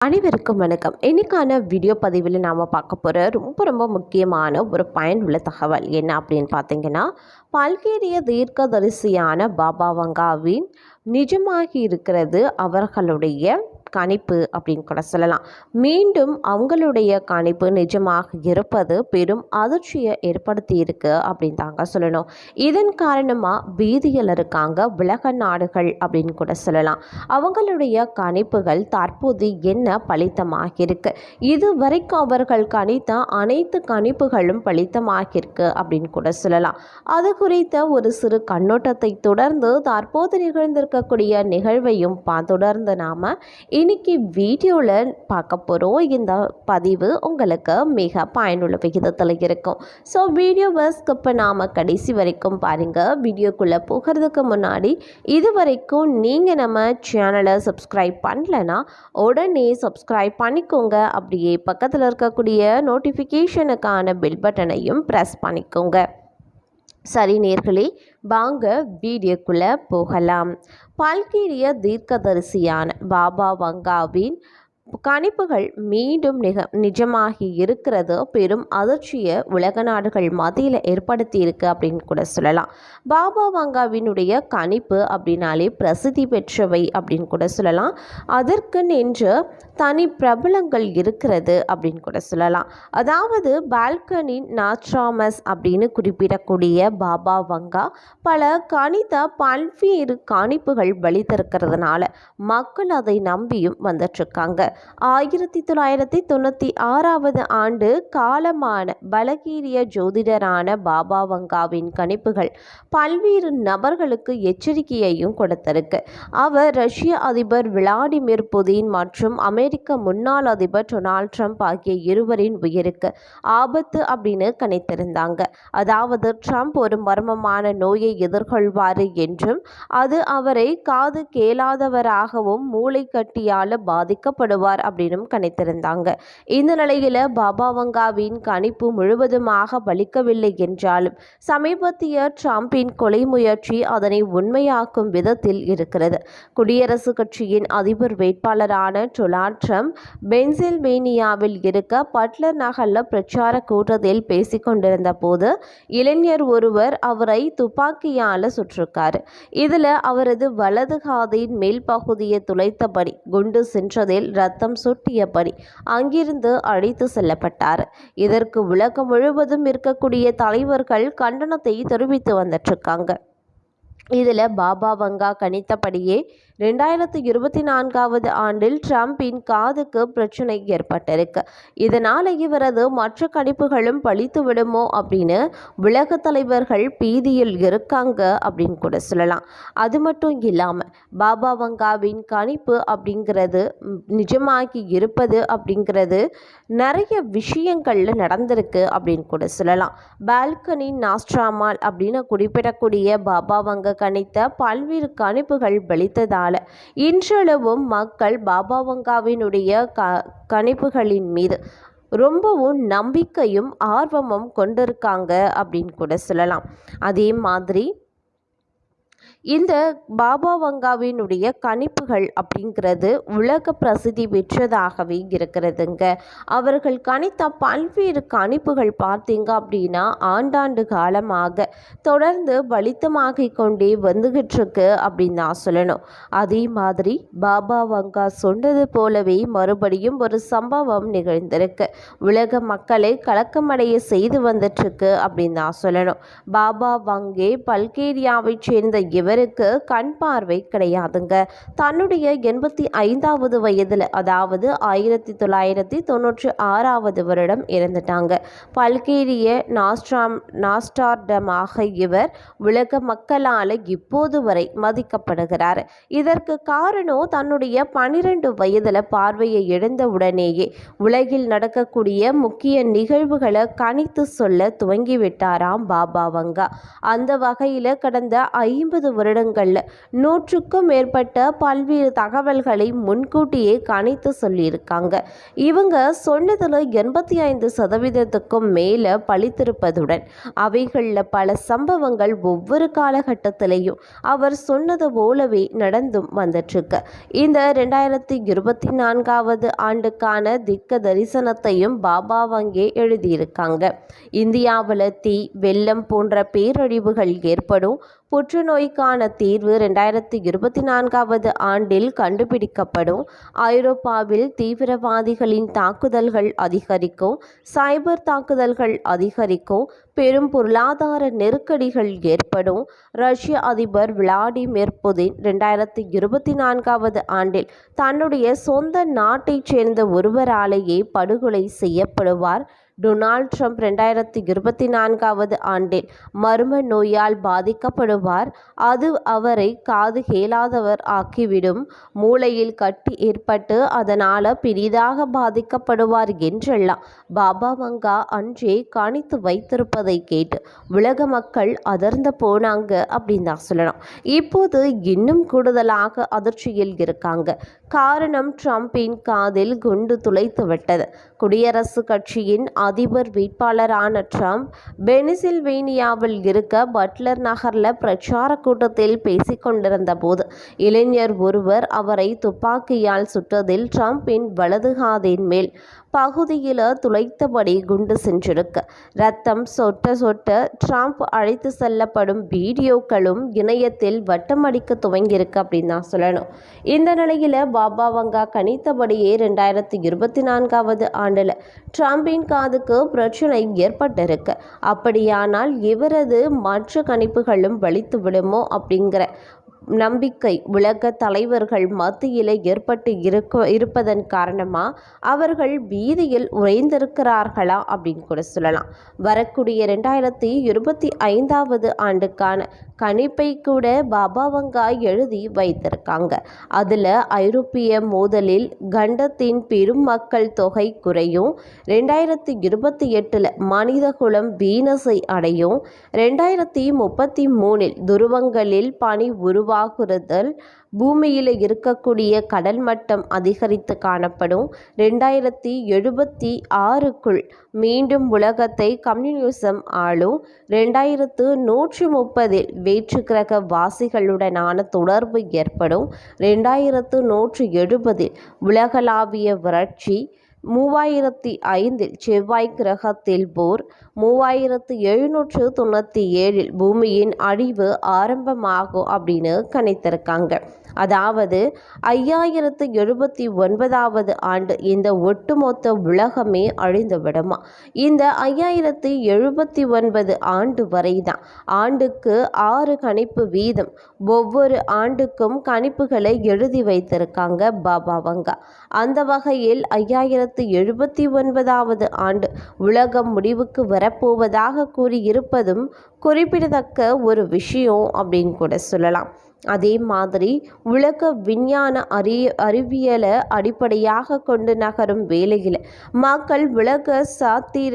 அனைவருக்கும் வணக்கம். இன்றைக்கான வீடியோ பதிவில் நாம் பார்க்க போகிற ரொம்ப ரொம்ப முக்கியமான ஒரு பயனுள்ள தகவல் என்ன அப்படின்னு பார்த்தீங்கன்னா பல்கேரிய தீர்க்கதரிசியான பாபா வங்காவின் நிஜமாகி இருக்கிறது அவர்களுடைய கணிப்பு அப்படின்னு கூட சொல்லலாம். மீண்டும் அவங்களுடைய கணிப்பு நிஜமாக இருப்பது பெரும் அதிர்ச்சியை ஏற்படுத்தி இருக்கு அப்படின்னு தாங்க சொல்லணும். இதன் காரணமாக பீதியில் இருக்காங்க உலக நாடுகள் அப்படின்னு கூட சொல்லலாம். அவங்களுடைய கணிப்புகள் தற்போது என்ன பலித்தமாக இருக்கு? இது வரைக்கும் அவர்கள் கணித்த அனைத்து கணிப்புகளும் பலித்தமாகிருக்கு அப்படின்னு கூட சொல்லலாம். அது குறித்த ஒரு சிறு கண்ணோட்டத்தை தொடர்ந்து தற்போது நிகழ்ந்திருக்கக்கூடிய நிகழ்வையும் தொடர்ந்து நாம் இன்னைக்கு வீடியோவில் பார்க்க போகிறோம் இந்த பதிவு உங்களுக்கு மிக பயனுள்ள விகிதத்தில் இருக்கும். ஸோ வீடியோவை ஸ்கிப் பண்ணாமல் கடைசி வரைக்கும் பாருங்கள் வீடியோக்குள்ளே போகிறதுக்கு முன்னாடி இது வரைக்கும் நீங்கள் நம்ம சேனலை சப்ஸ்கிரைப் பண்ணலைன்னா உடனே சப்ஸ்கிரைப் பண்ணிக்கோங்க. அப்படியே பக்கத்தில் இருக்கக்கூடிய நோட்டிஃபிகேஷனுக்கான பில் பட்டனையும் ப்ரெஸ் பண்ணிக்கோங்க. சரி நேர்களே வாங்க வீடியோக்குள்ளே போகலாம். பல்கேரிய தீர்க்கதரிசியான பாபா வங்காவின் கணிப்புகள் மீண்டும் நிக நிஜமாகி இருக்கிறது. பெரும் அதிர்ச்சியை உலக நாடுகள் மத்தியில் ஏற்படுத்தி இருக்கு அப்படின்னு கூட சொல்லலாம். பாபா வங்காவினுடைய கணிப்பு அப்படின்னாலே பிரசித்தி பெற்றவை அப்படின்னு கூட சொல்லலாம். அதற்கு நின்று தனி பிரபலங்கள் இருக்கிறது அப்படின்னு கூட சொல்லலாம். அதாவது பால்கனின் நாட்ராமஸ் அப்படின்னு குறிப்பிடக்கூடிய பாபா வங்கா பல கணித பல்வேறு கணிப்புகள் வழித்திருக்கிறதுனால மக்கள் அதை நம்பியும் வந்துட்டுருக்காங்க ஆயிரத்தி தொள்ளாயிரத்தி தொண்ணூற்றி ஆறாவது ஆண்டு காலமான பலகீரிய ஜோதிடரான பாபா வங்காவின் கணிப்புகள் பல்வேறு நபர்களுக்கு எச்சரிக்கையையும் கொடுத்திருக்கு. அவர் ரஷ்ய அதிபர் விளாடிமிர் புதின் மற்றும் அமெரிக்க முன்னாள் அதிபர் டொனால்ட் ட்ரம்ப் ஆகிய இருவரின் உயிருக்கு ஆபத்து அப்படின்னு கணித்திருந்தாங்க. அதாவது ட்ரம்ப் ஒரு மர்மமான நோயை எதிர்கொள்வார் என்றும் அது அவரை காது கேளாதவராகவும் மூளை கட்டியால் பாதிக்கப்படுவார் அப்படின்னும் கணித்திருந்தாங்க. இந்த நிலையில பாபா வங்காவின் கணிப்பு முழுவதுமாக பலிக்கவில்லை என்றாலும் சமீபத்திய டிரம்பின் கொலை முயற்சி அதனை உண்மையாக்கும் விதத்தில் இருக்கிறது. குடியரசுக் கட்சியின் அதிபர் வேட்பாளரான டொனால்ட் ட்ரம்ப் பென்சில்வேனியாவில் இருக்க பட்லர் நகரில் பிரச்சார கூட்டத்தில் பேசிக்கொண்டிருந்த போது இளைஞர் ஒருவர் அவரை துப்பாக்கியால் சுற்றிருக்காரு இதில் அவரது வலது காதின் மேல் பகுதியை துளைத்தபடி குண்டு சென்றதில் ரத்த ரத்தம் சுட்டியபடி அங்கிருந்து அழைத்து செல்லப்பட்டார். இதற்கு உலகம் முழுவதும் இருக்கக்கூடிய தலைவர்கள் கண்டனத்தை தெரிவித்து வந்துட்டு இருக்காங்க இதில் பாபா வங்கா கணித்தபடியே ரெண்டாயிரத்து இருபத்தி நான்காவது ஆண்டில் ட்ரம்பின் காதுக்கு பிரச்சனை ஏற்பட்டிருக்கு. இதனால் இவரது மற்ற கணிப்புகளும் பழித்து விடுமோ அப்படின்னு உலக தலைவர்கள் பீதியில் இருக்காங்க அப்படின்னு கூட சொல்லலாம். அது மட்டும் இல்லாமல் பாபா வங்காவின் கணிப்பு அப்படிங்கிறது நிஜமாகி இருப்பது அப்படிங்கிறது நிறைய விஷயங்கள்ல நடந்திருக்கு அப்படின்னு கூட சொல்லலாம். பால்கனி நாஸ்ட்ராமால் அப்படின்னு குறிப்பிடக்கூடிய பாபா வங்க கணித்த பல்வேறு கணிப்புகள் பலித்ததால் இன்றளவும் மக்கள் பாபாவங்காவினுடைய க கணிப்புகளின் மீது ரொம்பவும் நம்பிக்கையும் ஆர்வமும் கொண்டிருக்காங்க அப்படின்னு கூட சொல்லலாம். அதே மாதிரி இந்த பாபா வங்காவினுடைய கணிப்புகள் அப்படிங்கிறது உலக பிரசித்தி பெற்றதாகவே இருக்கிறதுங்க. அவர்கள் கணித்த பல்வேறு கணிப்புகள் பார்த்தீங்க அப்படின்னா ஆண்டாண்டு காலமாக தொடர்ந்து பலித்தமாகிக் கொண்டே வந்துகிட்டு இருக்கு அப்படின்னு தான் சொல்லணும். அதே மாதிரி பாபா வங்கா சொன்னது போலவே மறுபடியும் ஒரு சம்பவம் நிகழ்ந்திருக்கு. உலக மக்களை கலக்கமடைய செய்து வந்துட்டு இருக்கு அப்படின்னு தான் சொல்லணும். பாபா வங்கே பல்கேரியாவைச் சேர்ந்த இவர் இவருக்கு கண் பார்வை கிடையாதுங்க. தன்னுடைய எண்பத்தி ஐந்தாவது வயதில் அதாவது ஆயிரத்தி தொள்ளாயிரத்தி தொண்ணூற்றி ஆறாவது வருடம் இறந்துட்டாங்க. பல்கேரிய நாஸ்ட்ராம் நாஸ்டார்டமாக இவர் உலக மக்களால் இப்போது வரை மதிக்கப்படுகிறார். இதற்கு காரணம் தன்னுடைய பனிரெண்டு வயதில் பார்வையை இழந்த உடனேயே உலகில் நடக்கக்கூடிய முக்கிய நிகழ்வுகளை கணித்து சொல்ல துவங்கிவிட்டாராம் பாபா வங்கா. அந்த வகையில் கடந்த ஐம்பது வருடங்களில். நூற்றுக்கும் மேற்பட்ட பல்வேறு தகவல்களை முன்கூட்டியே கணித்து சொல்லியிருக்காங்க. இவங்க சொன்னதில் எண்பத்தி ஐந்து சதவீதத்துக்கும் மேலே பழித்திருப்பதுடன் அவைகளில் பல சம்பவங்கள் ஒவ்வொரு காலகட்டத்திலையும் அவர் சொன்னது போலவே நடந்தும் வந்துட்டுருக்கு இந்த ரெண்டாயிரத்தி இருபத்தி நான்காவது ஆண்டுக்கான திக்க தரிசனத்தையும் பாபா வங்கே எழுதியிருக்காங்க. இந்தியாவில் தீ வெள்ளம் போன்ற பேரழிவுகள் ஏற்படும் புற்றுநோய்க்கான தீர்வு ரெண்டாயிரத்தி இருபத்தி நான்காவது ஆண்டில் கண்டுபிடிக்கப்படும். ஐரோப்பாவில் தீவிரவாதிகளின் தாக்குதல்கள் அதிகரிக்கும் சைபர் தாக்குதல்கள் அதிகரிக்கும் பெரும் பொருளாதார நெருக்கடிகள் ஏற்படும். ரஷ்ய அதிபர் விளாடிமிர் புதின் ரெண்டாயிரத்தி இருபத்தி நான்காவது ஆண்டில் தன்னுடைய சொந்த நாட்டைச் சேர்ந்த ஒருவராலேயே படுகொலை செய்யப்படுவார். டொனால்ட் ட்ரம்ப் ரெண்டாயிரத்தி இருபத்தி நான்காவது ஆண்டில் மர்ம நோயால் பாதிக்கப்படுவார். அது அவரை காது கேளாதவர் ஆக்கிவிடும். மூளையில் கட்டி ஏற்பட்டு அதனால் பெரிதாக பாதிக்கப்படுவார் என்றெல்லாம் பாபா மங்கா அன்றே கணித்து வைத்திருப்பதை கேட்டு உலக மக்கள் அதிர்ந்து போனாங்க அப்படின்னு தான் சொல்லலாம் இப்போது இன்னும் கூடுதலாக அதிர்ச்சியில் இருக்காங்க. காரணம் ட்ரம்பின் காதில் குண்டு துளைத்து விட்டது. குடியரசுக் கட்சியின் அதிபர் வேட்பாளரான ட்ரம்ப் பெனிசில்வேனியாவில் இருக்க பட்லர் நகரில் பிரச்சார கூட்டத்தில் பேசிக்கொண்டிருந்த போது இளைஞர் ஒருவர் அவரை துப்பாக்கியால் சுட்டதில் ட்ரம்பின் வலது காதின் மேல் பகுதியில் துளைத்தபடி குண்டு சென்றிருக்கு. ரத்தம் சொட்ட சொட்ட ட்ரம்ப் அழைத்து செல்லப்படும் வீடியோக்களும் இணையத்தில் வட்டமடிக்க துவங்கியிருக்கு அப்படின்னு தான் சொல்லணும். இந்த நிலையில் பாபா வங்கா கணித்தபடியே ரெண்டாயிரத்தி இருபத்தி நான்காவது ஆண்டில் ட்ரம்பின் அதுக்கு பிரச்சனை ஏற்பட்டிருக்கு. அப்படியானால் இவரது மற்ற கணிப்புகளும் வலித்து விடுமோ அப்படிங்கிற நம்பிக்கை உலக தலைவர்கள் மத்தியில் ஏற்பட்டு இருக்க இருப்பதன் காரணமாக அவர்கள் வீதியில் உறைந்திருக்கிறார்களா அப்படின்னு கூட சொல்லலாம். வரக்கூடிய ரெண்டாயிரத்தி இருபத்தி ஐந்தாவது ஆண்டுக்கான கணிப்பை கூட பாபாவங்கா எழுதி வைத்திருக்காங்க. அதில் ஐரோப்பிய மோதலில் கண்டத்தின் பெரும் மக்கள் தொகை குறையும். ரெண்டாயிரத்தி இருபத்தி எட்டில் மனிதகுலம் வீனஸை அடையும். ரெண்டாயிரத்தி முப்பத்தி மூணில் துருவங்களில் பனி உருவாகுறுதல் பூமியில் இருக்கக்கூடிய கடல் மட்டம் அதிகரித்து காணப்படும். ரெண்டாயிரத்தி எழுபத்தி ஆறுக்குள் மீண்டும் உலகத்தை கம்யூனிசம் ஆளும். ரெண்டாயிரத்து நூற்றி முப்பதில் வேற்று கிரக வாசிகளுடனான தொடர்பு ஏற்படும். ரெண்டாயிரத்து நூற்றி எழுபதில் உலகளாவிய வறட்சி. மூவாயிரத்தி ஐந்தில் செவ்வாய் கிரகத்தில் போர். மூவாயிரத்து எழுநூற்று தொண்ணூற்றி ஏழில் பூமியின் அழிவு ஆரம்பமாகும் அப்படின்னு கணித்திருக்காங்க. அதாவது ஐயாயிரத்து எழுபத்தி ஒன்பதாவது ஆண்டு இந்த ஒட்டுமொத்த உலகமே அழிந்துவிடுமா? இந்த ஐயாயிரத்து எழுபத்தி ஒன்பது ஆண்டு வரை தான் ஆண்டுக்கு ஆறு கணிப்பு வீதம். ஒவ்வொரு ஆண்டுக்கும் கணிப்புகளை எழுதி வைத்திருக்காங்க பாபா வங்கா. அந்த வகையில் ஐயாயிரத்து எழுபத்தி ஒன்பதாவது ஆண்டு உலகம் முடிவுக்கு வரப்போவதாக கூறியிருப்பதும் குறிப்பிடத்தக்க ஒரு விஷயம் அப்படின்னு கூட சொல்லலாம். அதே மாதிரி உலக விஞ்ஞான அறி அறிவியலை அடிப்படையாக கொண்டு நகரும் வேளையில் மக்கள் உலக சாத்திர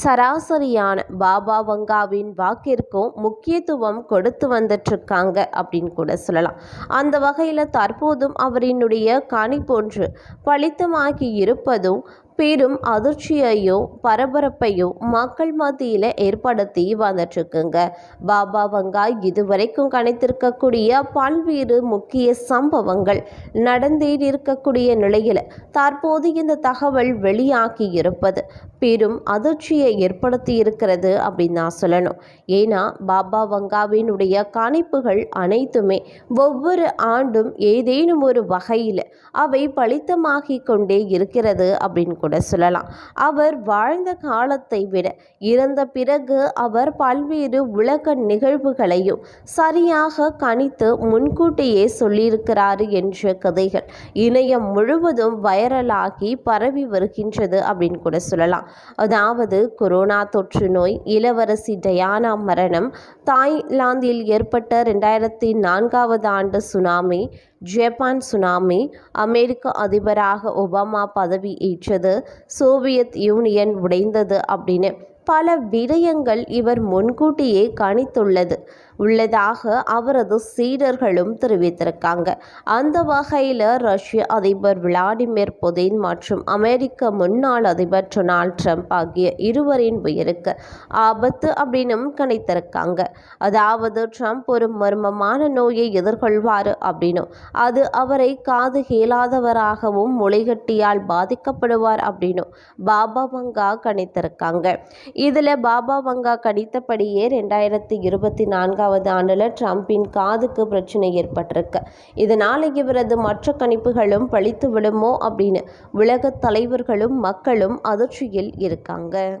சராசரியான பாபா வங்காவின் வாக்கிற்கும் முக்கியத்துவம் கொடுத்து வந்துட்டுருக்காங்க அப்படின்னு கூட சொல்லலாம். அந்த வகையில் தற்போதும் அவரினுடைய கணிப்பொன்று பலித்தமாகி இருப்பதும் பெரும் அதிர்ச்சியையும் பரபரப்பையும் மக்கள் மத்தியில் ஏற்படுத்தி வந்துட்டுருக்குங்க. பாபா வங்காய் இதுவரைக்கும் கணித்திருக்கக்கூடிய பல்வேறு முக்கிய சம்பவங்கள் நடந்தே இருக்கக்கூடிய நிலையில் தற்போது இந்த தகவல் வெளியாகி இருப்பது. பெரும் அதிர்ச்சியை ஏற்படுத்தி இருக்கிறது அப்படின்னு நான் சொல்லணும். ஏன்னா பாபா வங்காவினுடைய கணிப்புகள் அனைத்துமே ஒவ்வொரு ஆண்டும் ஏதேனும் ஒரு வகையில் அவை பலித்தமாகி கொண்டே இருக்கிறது அப்படின்னு கூட சொல்லலாம். அவர் வாழ்ந்த காலத்தை விட இறந்த பிறகு அவர் பல்வேறு உலக நிகழ்வுகளையும் சரியாக கணித்து முன்கூட்டியே சொல்லியிருக்கிறாரு என்ற கதைகள் இணையம் முழுவதும் வைரலாகி பரவி வருகின்றது அப்படின்னு கூட சொல்லலாம். அதாவது கொரோனா தொற்று நோய் இளவரசி டயானா மரணம் தாய்லாந்தில் ஏற்பட்ட ரெண்டாயிரத்தி நான்காவது ஆண்டு சுனாமி ஜப்பான் சுனாமி அமெரிக்க அதிபராக ஒபாமா பதவி ஏற்றது சோவியத் யூனியன் உடைந்தது அப்படின்னு பல விடயங்கள் இவர் முன்கூட்டியே கணித்துள்ளது. உள்ளதாக அவரது சீடர்களும் தெரிவித்திருக்காங்க. அந்த வகையில் ரஷ்ய அதிபர் விளாடிமிர் புதின் மற்றும் அமெரிக்க முன்னாள் அதிபர் டொனால்ட் ட்ரம்ப் ஆகிய இருவரின் உயிருக்கு ஆபத்து அப்படின்னும் கணித்திருக்காங்க. அதாவது ட்ரம்ப் ஒரு மர்மமான நோயை எதிர்கொள்வார் அப்படின்னும். அது அவரை காது கேளாதவராகவும் முளைகட்டியால் பாதிக்கப்படுவார் அப்படின்னும். பாபா மங்கா கணித்திருக்காங்க. இதில் பாபா வங்கா கணித்தபடியே ரெண்டாயிரத்தி இருபத்தி நான்காவது ஆண்டில் ட்ரம்பின் காதுக்கு பிரச்சனை ஏற்பட்டிருக்கு. இதனால் இவரது மற்ற கணிப்புகளும் பழித்து விடுமோ அப்படின்னு உலகத் தலைவர்களும் மக்களும் அதிர்ச்சியில் இருக்காங்க.